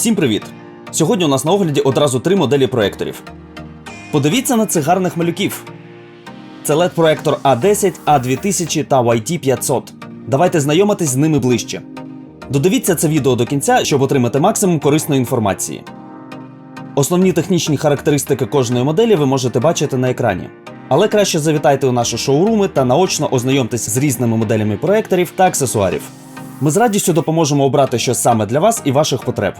Всім привіт! Сьогодні у нас на огляді одразу три моделі проекторів. Подивіться на цих гарних малюків. Це LED проектор A10, A2000 та YT500. Давайте знайомитись з ними ближче. Додивіться це відео до кінця, щоб отримати максимум корисної інформації. Основні технічні характеристики кожної моделі ви можете бачити на екрані. Але краще завітайте у наші шоуруми та наочно ознайомтесь з різними моделями проекторів та аксесуарів. Ми з радістю допоможемо обрати щось саме для вас і ваших потреб.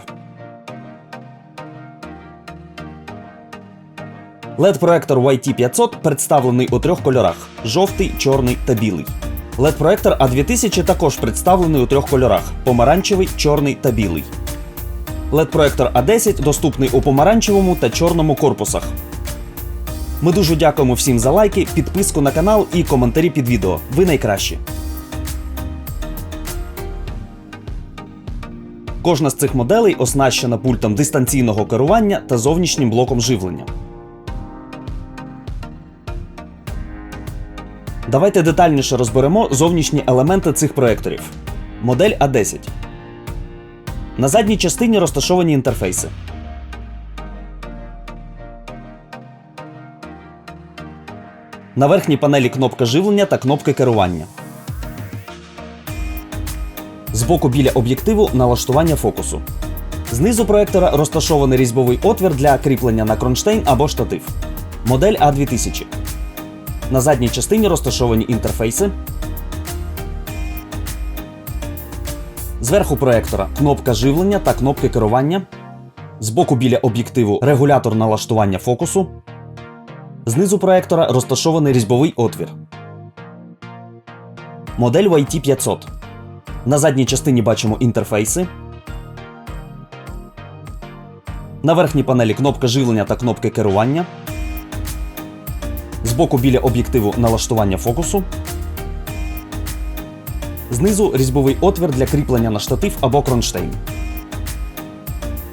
LED-проектор YT500 представлений у трьох кольорах: жовтий, чорний та білий. LED-проектор A2000 також представлений у трьох кольорах: помаранчевий, чорний та білий. LED-проектор A10 доступний у помаранчевому та чорному корпусах. Ми дуже дякуємо всім за лайки, підписку на канал і коментарі під відео. Ви найкращі. Кожна з цих моделей оснащена пультом дистанційного керування та зовнішнім блоком живлення. Давайте детальніше розберемо зовнішні елементи цих проекторів. Модель А10. На задній частині розташовані інтерфейси. На верхній панелі кнопка живлення та кнопки керування. Збоку біля об'єктиву налаштування фокусу. Знизу проектора розташований різьбовий отвір для кріплення на кронштейн або штатив. Модель А2000. На задній частині розташовані інтерфейси. Зверху проектора кнопка живлення та кнопки керування. Збоку біля об'єктиву регулятор налаштування фокусу. Знизу проектора розташований різьбовий отвір. Модель YT500. На задній частині бачимо інтерфейси. На верхній панелі кнопка живлення та кнопки керування. Збоку біля об'єктиву налаштування фокусу. Знизу різьбовий отвір для кріплення на штатив або кронштейн.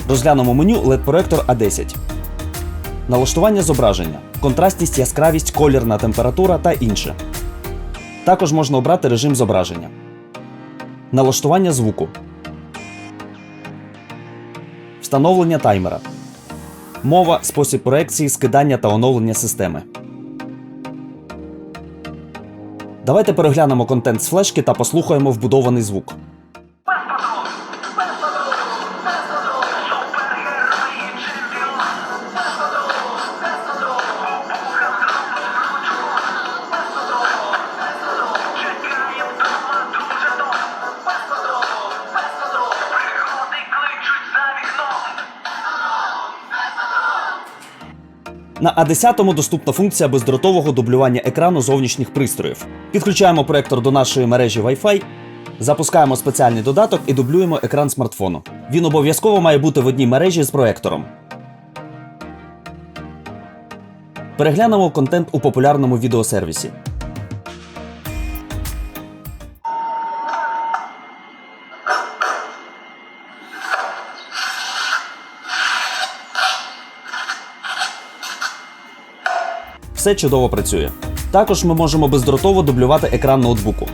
Розглянемо меню LED-проектор A10. Налаштування зображення, контрастність, яскравість, колірна температура та інше. Також можна обрати режим зображення. Налаштування звуку. Встановлення таймера. Мова, спосіб проекції, скидання та оновлення системи. Давайте переглянемо контент з флешки та послухаємо вбудований звук. На А10 доступна функція бездротового дублювання екрану зовнішніх пристроїв. Підключаємо проектор до нашої мережі Wi-Fi, запускаємо спеціальний додаток і дублюємо екран смартфону. Він обов'язково має бути в одній мережі з проектором. Переглянемо контент у популярному відеосервісі. Все чудово працює. Також ми можемо бездротово дублювати екран ноутбуку.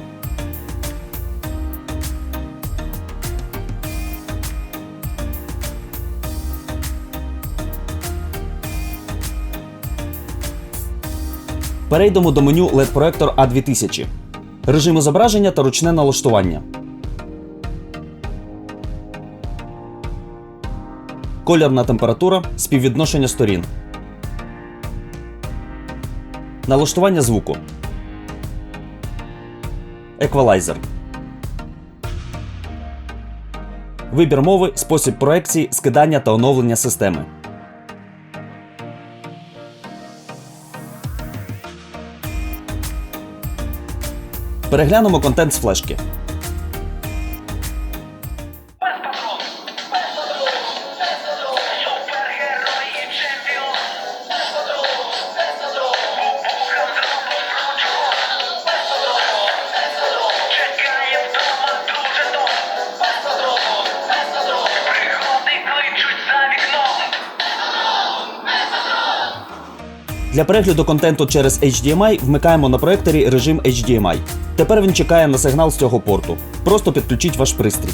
Перейдемо до меню LED-проектор A2000. Режими зображення та ручне налаштування. Колірна температура, співвідношення сторін. Налаштування звуку. Еквалайзер. Вибір мови, спосіб проекції, скидання та оновлення системи. Переглянемо контент з флешки. Для перегляду контенту через HDMI вмикаємо на проекторі режим HDMI. Тепер він чекає на сигнал з цього порту. Просто підключіть ваш пристрій.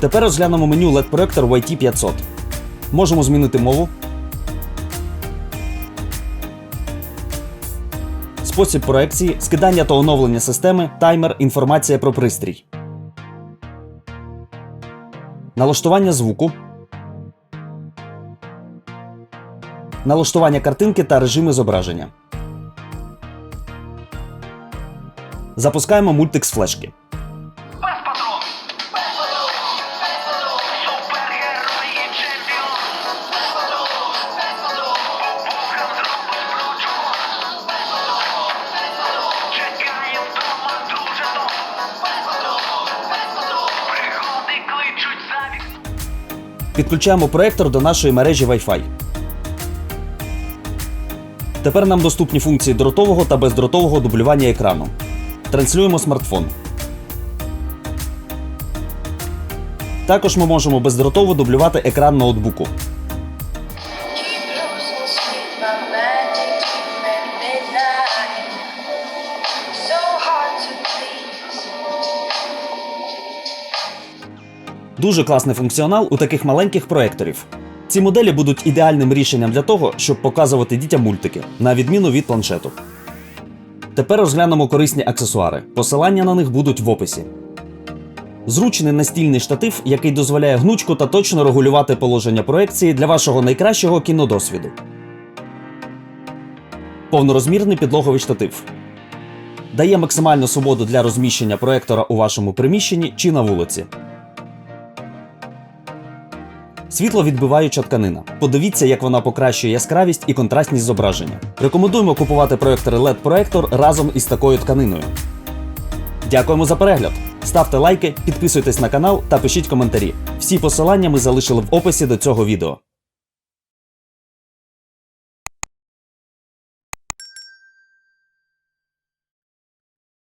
Тепер розглянемо меню LED проектор YT500. Можемо змінити мову. Спосіб проекції, скидання та оновлення системи, таймер, інформація про пристрій. Налаштування звуку. Налаштування картинки та режими зображення. Запускаємо мультик з флешки. Підключаємо проектор до нашої мережі Wi-Fi. Тепер нам доступні функції дротового та бездротового дублювання екрану. Транслюємо смартфон. Також ми можемо бездротово дублювати екран ноутбуку. Дуже класний функціонал у таких маленьких проекторів. Ці моделі будуть ідеальним рішенням для того, щоб показувати дітям мультики, на відміну від планшету. Тепер розглянемо корисні аксесуари. Посилання на них будуть в описі. Зручний настільний штатив, який дозволяє гнучко та точно регулювати положення проекції для вашого найкращого кінодосвіду. Повнорозмірний підлоговий штатив. Дає максимальну свободу для розміщення проектора у вашому приміщенні чи на вулиці. Світловідбиваюча тканина. Подивіться, як вона покращує яскравість і контрастність зображення. Рекомендуємо купувати проектори LED проектор разом із такою тканиною. Дякуємо за перегляд! Ставте лайки, підписуйтесь на канал та пишіть коментарі. Всі посилання ми залишили в описі до цього відео.